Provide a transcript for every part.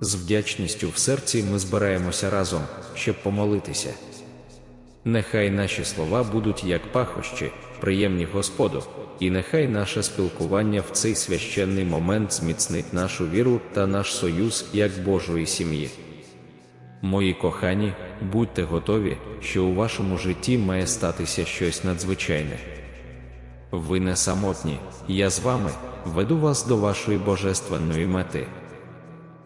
З вдячністю в серці ми збираємося разом, щоб помолитися. Нехай наші слова будуть як пахощі, приємні Господу, і нехай наше спілкування в цей священний момент зміцнить нашу віру та наш союз як Божої сім'ї. Мої кохані, будьте готові, що у вашому житті має статися щось надзвичайне. Ви не самотні, я з вами веду вас до вашої божественної мети.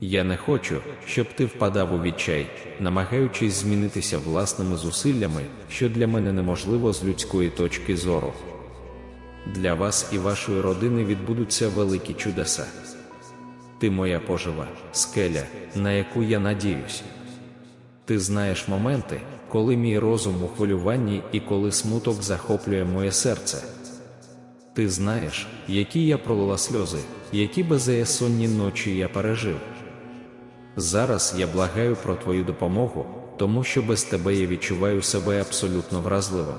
Я не хочу, щоб ти впадав у відчай, намагаючись змінитися власними зусиллями, що для мене неможливо з людської точки зору. Для вас і вашої родини відбудуться великі чудеса. Ти моя пожива, скеля, на яку я надіюсь. Ти знаєш моменти, коли мій розум у хвилюванні і коли смуток захоплює моє серце. Ти знаєш, які я пролила сльози, які беззаєсонні ночі я пережив. Зараз я благаю про твою допомогу, тому що без тебе я відчуваю себе абсолютно вразливим.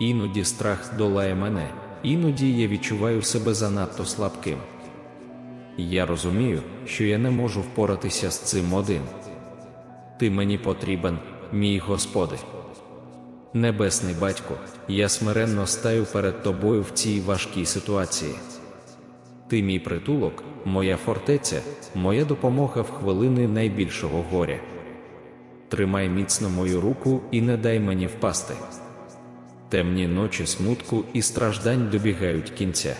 Іноді страх долає мене, іноді я відчуваю себе занадто слабким. Я розумію, що я не можу впоратися з цим один. Ти мені потрібен, мій Господи. Небесний батько, я смиренно стаю перед тобою в цій важкій ситуації. Ти мій притулок, моя фортеця, моя допомога в хвилини найбільшого горя. Тримай міцно мою руку і не дай мені впасти. Темні ночі смутку і страждань добігають кінця.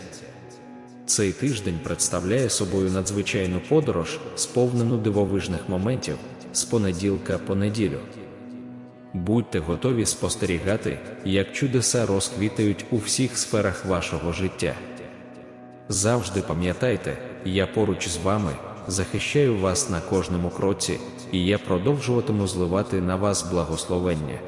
Цей тиждень представляє собою надзвичайну подорож, сповнену дивовижних моментів з понеділка по неділю. Будьте готові спостерігати, як чудеса розквітають у всіх сферах вашого життя. Завжди пам'ятайте, я поруч з вами, захищаю вас на кожному кроці, і я продовжуватиму зливати на вас благословення.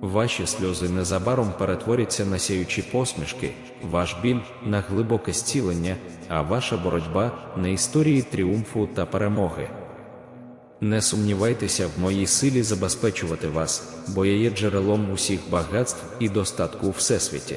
Ваші сльози незабаром перетворяться на сяючі посмішки, ваш біль на глибоке зцілення, а ваша боротьба на історії тріумфу та перемоги. Не сумнівайтеся в моїй силі забезпечувати вас, бо я є джерелом усіх багатств і достатку у всесвіті.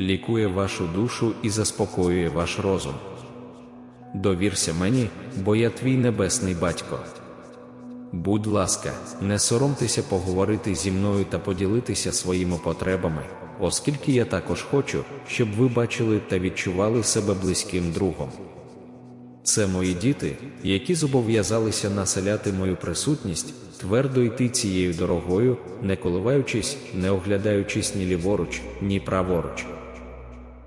лікує вашу душу і заспокоює ваш розум. Довірся мені, бо я твій небесний батько. Будь ласка, не соромтеся поговорити зі мною та поділитися своїми потребами, оскільки я також хочу, щоб ви бачили та відчували себе близьким другом. Це мої діти, які зобов'язалися населяти мою присутність, твердо йти цією дорогою, не коливаючись, не оглядаючись ні ліворуч, ні праворуч.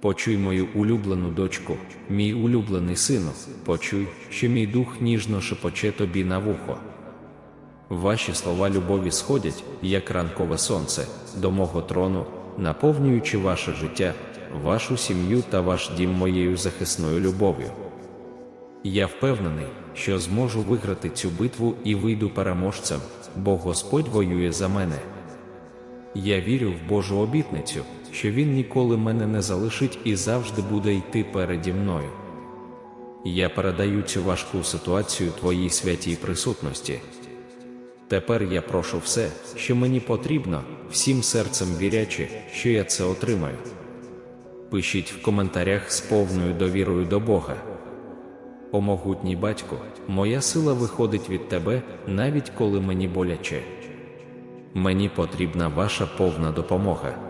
Почуй мою улюблену дочку, мій улюблений сину, почуй, що мій дух ніжно шепоче тобі на вухо. Ваші слова любові сходять, як ранкове сонце, до мого трону, наповнюючи ваше життя, вашу сім'ю та ваш дім моєю захисною любов'ю. Я впевнений, що зможу виграти цю битву і вийду переможцем, бо Господь воює за мене. Я вірю в Божу обітницю, що Він ніколи мене не залишить і завжди буде йти переді мною. Я передаю цю важку ситуацію Твоїй святій присутності. Тепер я прошу все, що мені потрібно, всім серцем вірячи, що я це отримаю. Пишіть в коментарях з повною довірою до Бога. О могутній батько, моя сила виходить від тебе, навіть коли мені боляче. Мені потрібна ваша повна допомога.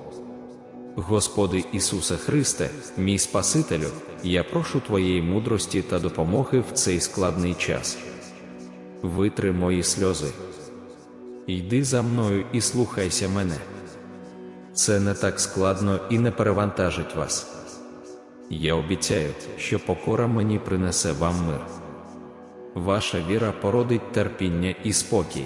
Господи Ісусе Христе, мій Спасителю, я прошу Твоєї мудрості та допомоги в цей складний час. Витри мої сльози. Йди за мною і слухайся мене. Це не так складно і не перевантажить вас. Я обіцяю, що покора мені принесе вам мир. Ваша віра породить терпіння і спокій.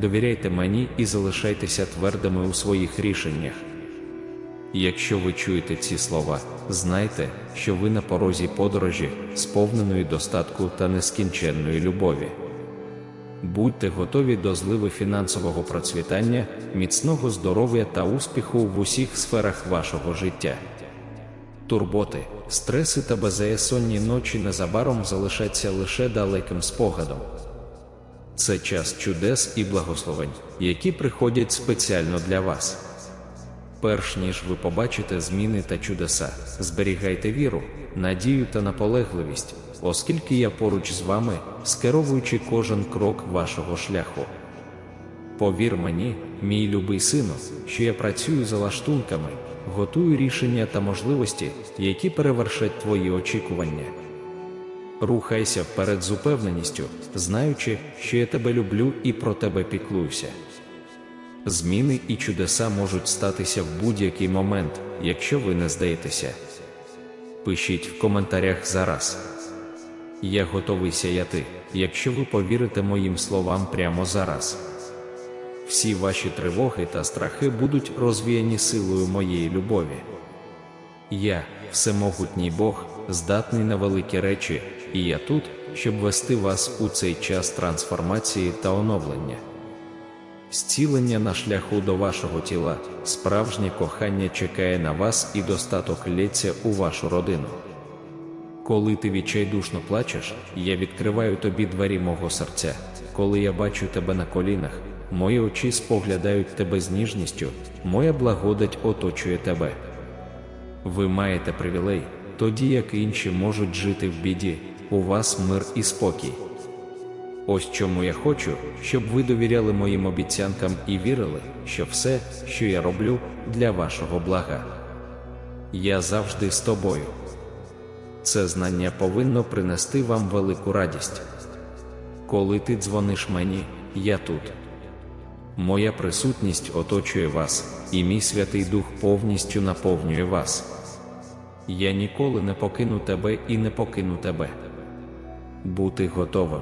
довіряйте мені і залишайтеся твердими у своїх рішеннях. Якщо ви чуєте ці слова, знайте, що ви на порозі подорожі, сповненої достатку та нескінченної любові. Будьте готові до зливи фінансового процвітання, міцного здоров'я та успіху в усіх сферах вашого життя. Турботи, стреси та беззаєсонні ночі незабаром залишаться лише далеким спогадом. Це час чудес і благословень, які приходять спеціально для вас. Перш ніж ви побачите зміни та чудеса, зберігайте віру, надію та наполегливість, оскільки я поруч з вами, скеровуючи кожен крок вашого шляху. Повір мені, мій любий сину, що я працюю за лаштунками, готую рішення та можливості, які перевершать твої очікування. Рухайся вперед з упевненістю, знаючи, що я тебе люблю і про тебе піклуюся. Зміни і чудеса можуть статися в будь-який момент, якщо ви не здаєтеся. Пишіть в коментарях зараз. Я готовий сяяти, якщо ви повірите моїм словам прямо зараз. Всі ваші тривоги та страхи будуть розвіяні силою моєї любові. Я, всемогутній Бог, здатний на великі речі, і я тут, щоб вести вас у цей час трансформації та оновлення. Зцілення на шляху до вашого тіла, справжнє кохання чекає на вас і достаток лється у вашу родину. Коли ти відчайдушно плачеш, я відкриваю тобі двері мого серця. Коли я бачу тебе на колінах, мої очі споглядають тебе з ніжністю, моя благодать оточує тебе. Ви маєте привілей, тоді як інші можуть жити в біді, у вас мир і спокій. Ось чому я хочу, щоб ви довіряли моїм обіцянкам і вірили, що все, що я роблю, для вашого блага. Я завжди з тобою. Це знання повинно принести вам велику радість. Коли ти дзвониш мені, я тут. Моя присутність оточує вас, і мій Святий Дух повністю наповнює вас. Я ніколи не покину тебе і не покину тебе. Бути готовим.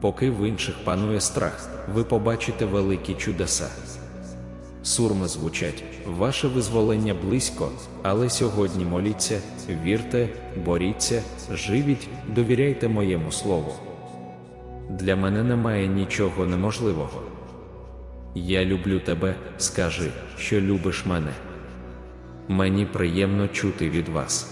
Поки в інших панує страх, ви побачите великі чудеса. сурми звучать, ваше визволення близько, але сьогодні моліться, вірте, боріться, живіть, довіряйте моєму слову. Для мене немає нічого неможливого. Я люблю тебе, скажи, що любиш мене. Мені приємно чути від вас.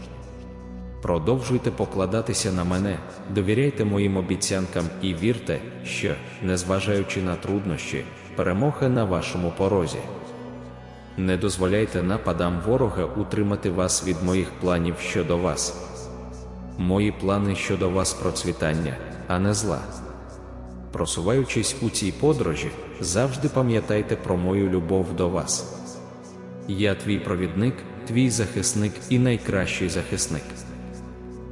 Продовжуйте покладатися на мене, довіряйте моїм обіцянкам і вірте, що, незважаючи на труднощі, перемога на вашому порозі. Не дозволяйте нападам ворога утримати вас від моїх планів щодо вас. Мої плани щодо вас процвітання, а не зла. Просуваючись у цій подорожі, завжди пам'ятайте про мою любов до вас. Я твій провідник, твій захисник і найкращий захисник.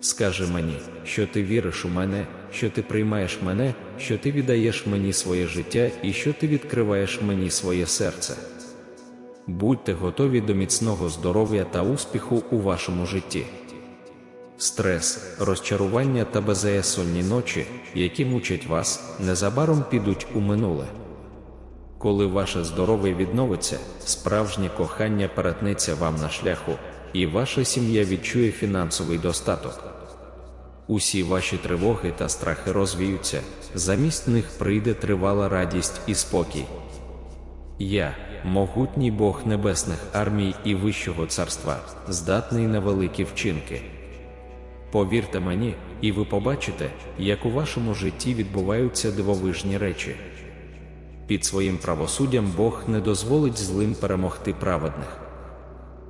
Скажи мені, що ти віриш у мене, що ти приймаєш мене, що ти віддаєш мені своє життя і що ти відкриваєш мені своє серце. Будьте готові до міцного здоров'я та успіху у вашому житті. Стрес, розчарування та беззаясонні ночі, які мучать вас, незабаром підуть у минуле. Коли ваше здоров'я відновиться, справжнє кохання перетнеться вам на шляху, і ваша сім'я відчує фінансовий достаток. Усі ваші тривоги та страхи розвіються, замість них прийде тривала радість і спокій. Я, могутній Бог небесних армій і Вищого царства, здатний на великі вчинки. Повірте мені, і ви побачите, як у вашому житті відбуваються дивовижні речі. Під своїм правосуддям Бог не дозволить злим перемогти праведних.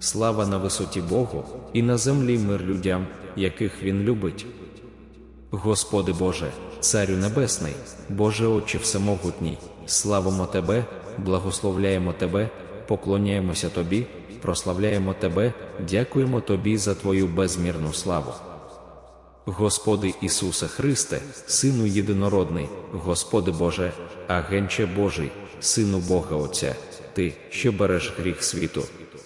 Слава на висоті Богу, і на землі мир людям, яких Він любить. Господи Боже, Царю Небесний, Боже Отче Всемогутній, славимо Тебе, благословляємо Тебе, поклоняємося Тобі, прославляємо Тебе, дякуємо Тобі за Твою безмірну славу. Господи Ісусе Христе, Сину Єдинородний, Господи Боже, агенче Божий, Сину Бога Отця, Ти, що береш гріх світу,